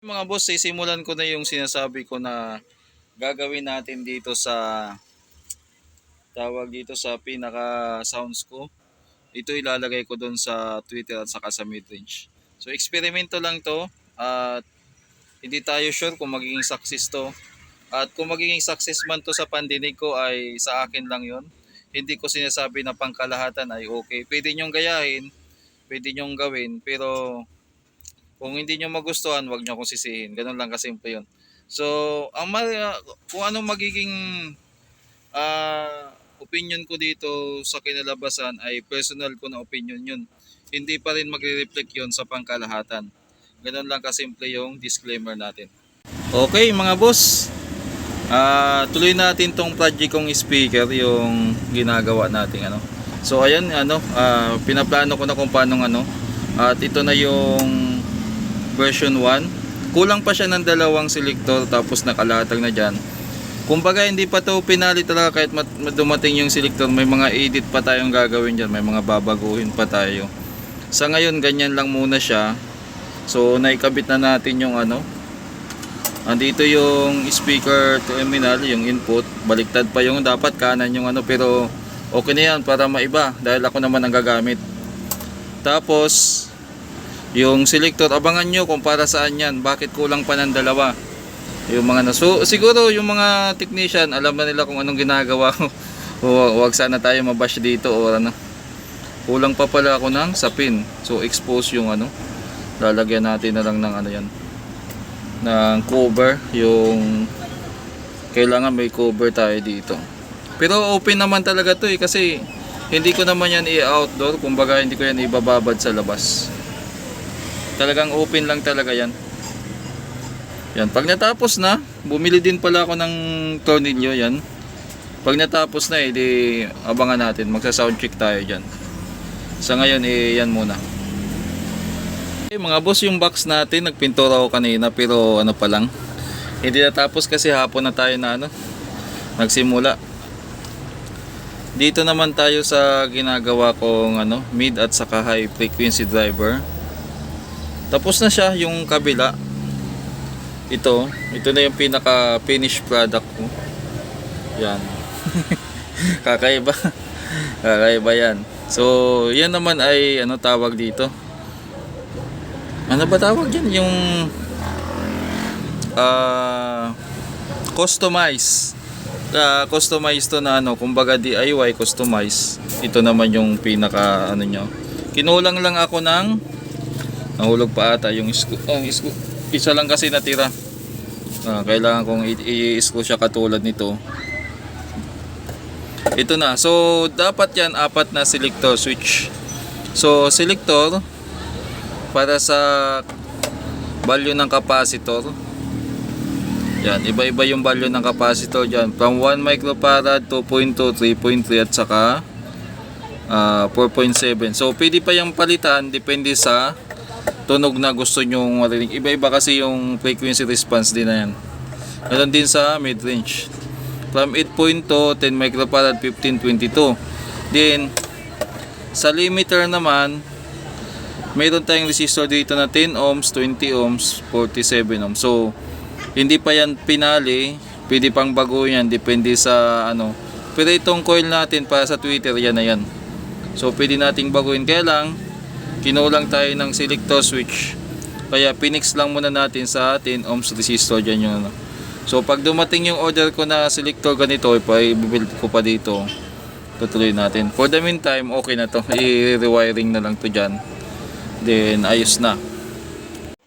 Mga boss, sisimulan ko na yung sinasabi ko na gagawin natin dito sa tawag dito sa pinaka sounds ko. Ito ilalagay ko doon sa Twitter at saka sa midrange. So eksperimento lang to at hindi tayo sure kung magiging success to. At kung magiging success man to sa pandinig ko ay sa akin lang yon. Hindi ko sinasabi na pangkalahatan ay okay. Pwede nyong gayahin, pwede nyong gawin, pero kung hindi nyo magustuhan, wag nyo akong sisihin. Ganun lang kasimple yun. So, ang ma- kung anong magiging ah, opinion ko dito sa kinalabasan ay personal ko na opinion yun. Hindi pa rin magre-reflect yun sa pangkalahatan. Ganun lang kasimple yung disclaimer natin. Okay mga boss, Ah, tuloy natin tong project kong speaker yung ginagawa nating ano. So ayan ano, ah, pinaplano ko na kung paano ano. At ito na yung version 1. Kulang pa siya ng dalawang selector tapos nakalatag na diyan. Kumbaga hindi pa to pinali talaga kahit mat- mat- dumating yung selector, may mga edit pa tayong gagawin diyan, may mga babaguhin pa tayo. Sa ngayon ganyan lang muna siya. So naikabit na natin yung ano, Andito yung speaker terminal, yung input. Baliktad pa yung dapat kanan yung ano pero okay na yan para maiba dahil ako naman ang gagamit. Tapos yung selector, abangan nyo kung para saan yan. Bakit kulang pa ng dalawa. Yung mga naso, siguro yung mga technician, alam na nila kung anong ginagawa ko. O, Huwag sana tayo mabash dito o ano. Kulang pa pala ako ng sapin. So expose yung ano. Lalagyan natin na lang ng ano yan ng cover yung kailangan may cover tayo dito pero open naman talaga to eh kasi hindi ko naman yan i-outdoor kumbaga hindi ko yan ibababad sa labas talagang open lang talaga yan yan pag natapos na bumili din pala ako ng tornilyo yan pag natapos na eh di abangan natin magsa sound check tayo dyan sa ngayon eh yan muna Okay, mga boss, yung box natin, nagpintura ako kanina pero ano pa lang. Hindi natapos kasi hapon na tayo na ano, nagsimula. Dito naman tayo sa ginagawa kong ano, mid at saka high frequency driver. Tapos na siya yung kabila. Ito, ito na yung pinaka finished product ko. Yan. Kakaiba. Kakaiba yan. So, yan naman ay ano tawag dito ano ba tawag yan? Yung ah customize. Uh, customize to na ano, kumbaga DIY customize. Ito naman yung pinaka ano nyo. Kinulang lang ako ng nahulog pa ata yung screw. Oh, screw. Isa lang kasi natira. Ah, kailangan kong i-screw siya katulad nito. Ito na. So, dapat yan apat na selector switch. So, selector para sa value ng capacitor yan iba-iba yung value ng capacitor dyan from 1 microfarad 2.2 3.3 at saka ah, 4.7 so pwede pa yung palitan depende sa tunog na gusto nyong marinig iba-iba kasi yung frequency response din na yan Meron din sa mid-range from 8.2 10 microfarad 1522 then sa limiter naman mayroon tayong resistor dito na 10 ohms, 20 ohms, 47 ohms. So, hindi pa yan pinali. Pwede pang bago yan. Depende sa ano. Pero itong coil natin para sa Twitter, yan na yan. So, pwede nating baguhin. Kaya lang, kinulang tayo ng selector switch. Kaya, pinix lang muna natin sa 10 ohms resistor dyan yung ano. So, pag dumating yung order ko na selector ganito, ipa-build ko pa dito. Tutuloy natin. For the meantime, okay na to. I-rewiring na lang to dyan then ayos na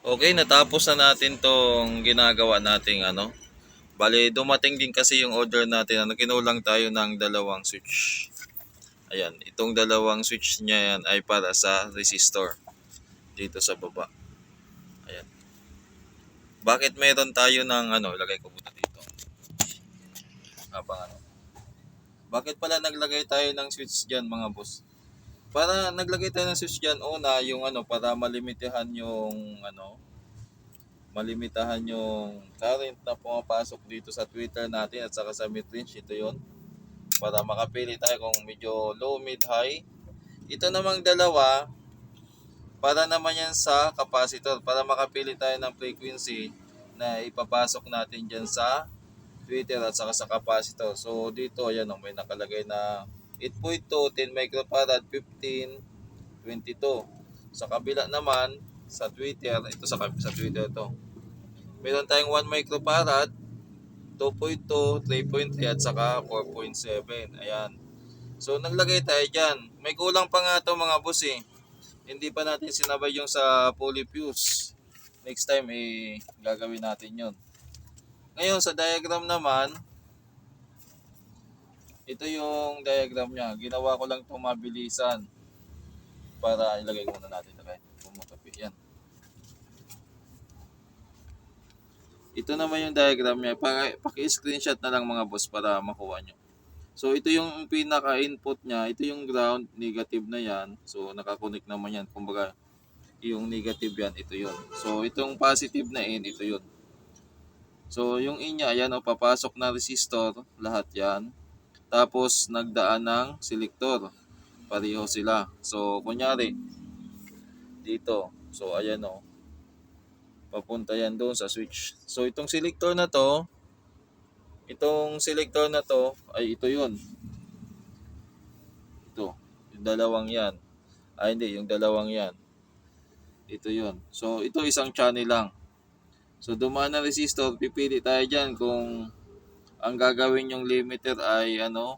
okay natapos na natin tong ginagawa nating ano bali dumating din kasi yung order natin ano kinulang tayo ng dalawang switch ayan itong dalawang switch niya yan ay para sa resistor dito sa baba. Ayan. Bakit meron tayo ng ano lagay ko muna dito. Habang ano bakit pala naglagay tayo ng switch dyan mga boss? Para naglagay tayo ng switch dyan una yung ano para malimitahan yung ano malimitahan yung current na pumapasok dito sa Twitter natin at saka sa midrange ito yon para makapili tayo kung medyo low mid high ito namang dalawa para naman yan sa capacitor para makapili tayo ng frequency na ipapasok natin dyan sa Twitter at saka sa capacitor. So dito ayan oh, may nakalagay na 8.2, 10 microfarad, 15, 22. Sa kabila naman sa Twitter, ito sa sa Twitter to. Meron tayong 1 microfarad, 2.2, 3.3 at saka 4.7. Ayan. So naglagay tayo dyan. May kulang pa nga to mga boss eh. Hindi pa natin sinabay yung sa pulley fuse. Next time eh gagawin natin yon. Ngayon sa diagram naman, ito yung diagram niya. Ginawa ko lang itong mabilisan para ilagay muna natin. Okay? Pumakapi. Yan. Ito naman yung diagram niya. Para, paki-screenshot na lang mga boss para makuha nyo. So ito yung pinaka-input niya. Ito yung ground, negative na yan. So nakakonect naman yan. Kumbaga, yung negative yan, ito yun. So itong positive na in, ito yun. So yung in niya, ayan o, papasok na resistor, lahat yan. Tapos nagdaan ng selector. Pareho sila. So kunyari, dito. So ayan o. Papunta yan doon sa switch. So itong selector na to, itong selector na to, ay ito yun. Ito. Yung dalawang yan. Ay hindi, yung dalawang yan. Ito yun. So ito isang channel lang. So dumaan na resistor, pipili tayo dyan kung ang gagawin yung limiter ay ano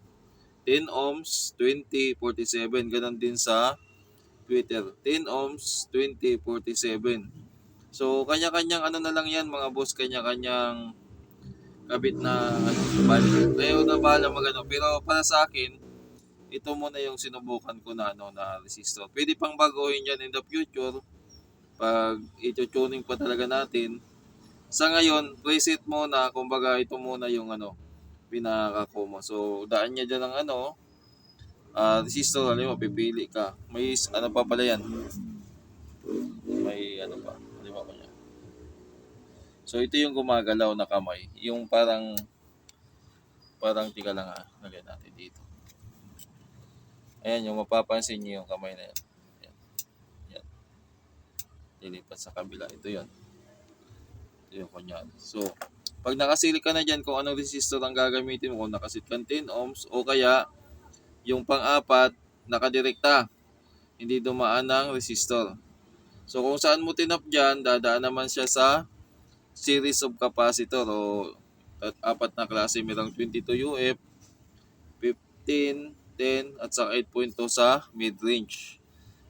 10 ohms, 20, 47. Ganon din sa Twitter. 10 ohms, 20, 47. So kanya-kanyang ano na lang yan mga boss, kanya-kanyang kabit na ano, value. Kayo na bahala magano. Pero para sa akin, ito muna yung sinubukan ko na ano na resistor. Pwede pang baguhin yan in the future pag ito-tuning pa talaga natin. Sa ngayon, preset muna, kumbaga ito muna yung ano, pinaka-common. So, daan niya dyan ng ano, ah resistor, alam mo, pipili ka. May, ano pa pala yan? May ano pa. So, ito yung gumagalaw na kamay. Yung parang, parang, tika lang ha, lagay natin dito. Ayan, yung mapapansin niyo yung kamay na yan. Ayan. Ayan. Lilipat sa kabila. Ito yon Ito yung kunyari. So, pag nakasil ka na dyan kung anong resistor ang gagamitin mo, kung nakasit kang 10 ohms o kaya yung pang-apat, nakadirekta. Hindi dumaan ng resistor. So, kung saan mo tinap dyan, dadaan naman siya sa series of capacitor o at apat na klase. Merong 22 UF, 15, 10, at sa 8.2 sa mid-range.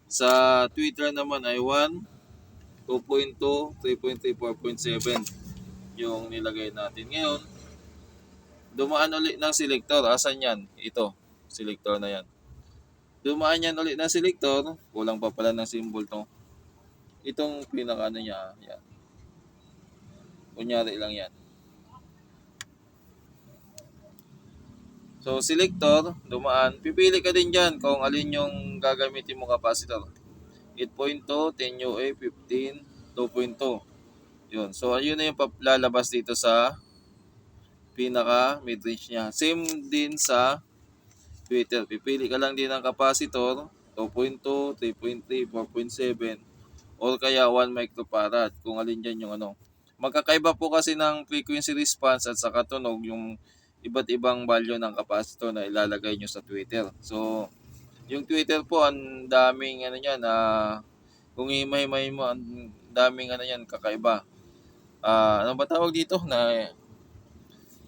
Sa Twitter naman ay 1, 2.2, 3.3, 4.7 yung nilagay natin. Ngayon, dumaan ulit ng selector. Asan yan? Ito, selector na yan. Dumaan yan ulit ng selector. Kulang pa pala ng symbol to. Itong pinaka niya, yan. Kunyari lang yan. So, selector, dumaan. Pipili ka din dyan kung alin yung gagamitin mo capacitor. 8.2, 10 UA, 15, 2.2. Yun. So, ayun na yung lalabas dito sa pinaka mid-range niya. Same din sa Twitter. Pipili ka lang din ng capacitor, 2.2, 3.3, 4.7, or kaya 1 microfarad kung alin dyan yung ano. Magkakaiba po kasi ng frequency response at saka tunog yung iba't ibang value ng capacitor na ilalagay nyo sa Twitter. So, yung Twitter po, ang daming ano yan, na kung himay-himay mo, ang daming ano yan, kakaiba. Ah, ano ba tawag dito? Na,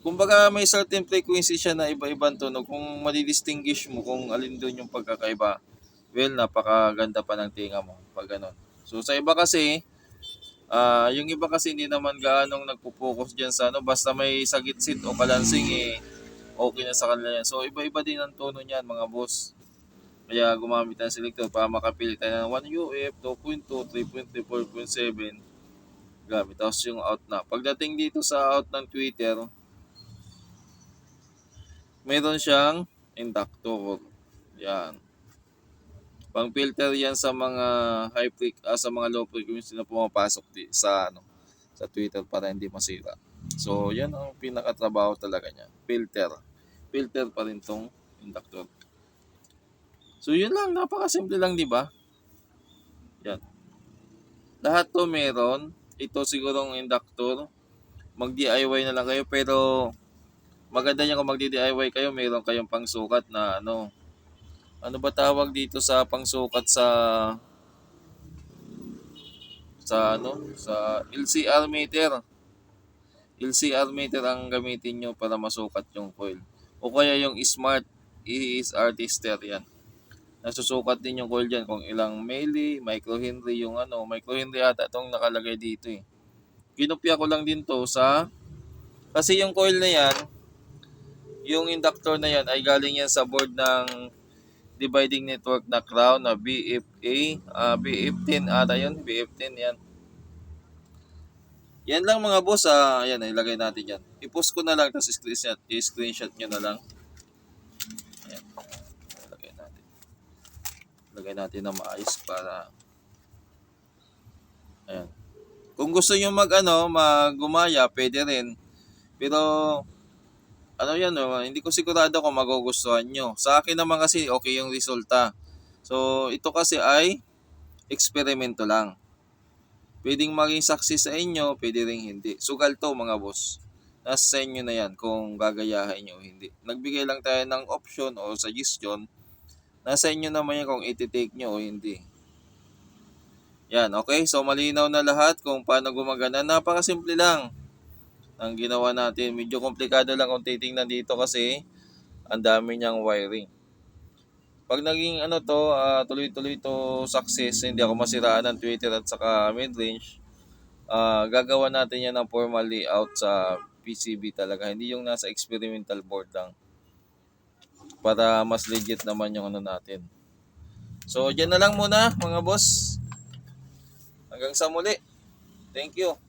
kumbaga may certain frequency siya na iba-ibang tunog. Kung madidistinguish mo kung alin doon yung pagkakaiba, well, napakaganda pa ng tinga mo pag ganun. So, sa iba kasi, Ah, yung iba kasi hindi naman gaanong nagpo-focus diyan sa ano, basta may sagitsit o balancing eh okay na sa kanila yan. So iba-iba din ang tono niyan mga boss. Kaya gumamit ng selector para makapili tayo ng 1 UF, 2.2, 3.3, 4.7 gamit. Tapos yung out na. Pagdating dito sa out ng Twitter, meron siyang inductor. Yan. Pang filter yan sa mga high freq ah, sa mga low frequency na pumapasok di, sa ano sa Twitter para hindi masira. So, yan ang pinakatrabaho talaga niya. Filter. Filter pa rin tong inductor. So, yun lang. Napakasimple lang, di ba? Yan. lahat to meron. Ito sigurong inductor. Mag-DIY na lang kayo pero maganda niya kung magdi-DIY kayo, meron kayong pangsukat na ano. Ano ba tawag dito sa pangsukat sa sa ano, sa LCR meter. LCR meter ang gamitin nyo para masukat yung coil. O kaya yung smart ESR tester yan. Nasusukat din yung coil dyan kung ilang milli, microhenry yung ano, microhenry ata itong nakalagay dito eh. Kinopya ko lang din to sa, kasi yung coil na yan, yung inductor na yan ay galing yan sa board ng dividing network na crown na BFA, ah BF10 ata yun, BF10 yan. Yan lang mga boss, ah, ayan, ilagay natin yan. I-post ko na lang, tapos screenshot, i-screenshot nyo na lang. Ayan, ilagay natin. Ilagay natin na maayos para, ayan. Kung gusto nyo mag, ano, magumaya, pwede rin. Pero, ano yan, no, hindi ko sigurado kung magugustuhan nyo. Sa akin naman kasi, okay yung resulta. So, ito kasi ay eksperimento lang. Pwedeng maging success sa inyo, pwede rin hindi. Sugal to mga boss. Nasa sa inyo na yan kung gagayahin nyo hindi. Nagbigay lang tayo ng option o suggestion. Nasa inyo naman yan kung iti-take nyo o hindi. Yan, okay? So, malinaw na lahat kung paano gumagana. Napakasimple lang ang ginawa natin. Medyo komplikado lang kung titingnan dito kasi ang dami niyang wiring. Pag naging ano to, ah, tuloy-tuloy to success, hindi ako masiraan ng Twitter at saka mid-range, ah, gagawa natin yan ng formal layout sa PCB talaga. Hindi yung nasa experimental board lang. Para mas legit naman yung ano natin. So, dyan na lang muna mga boss. Hanggang sa muli. Thank you.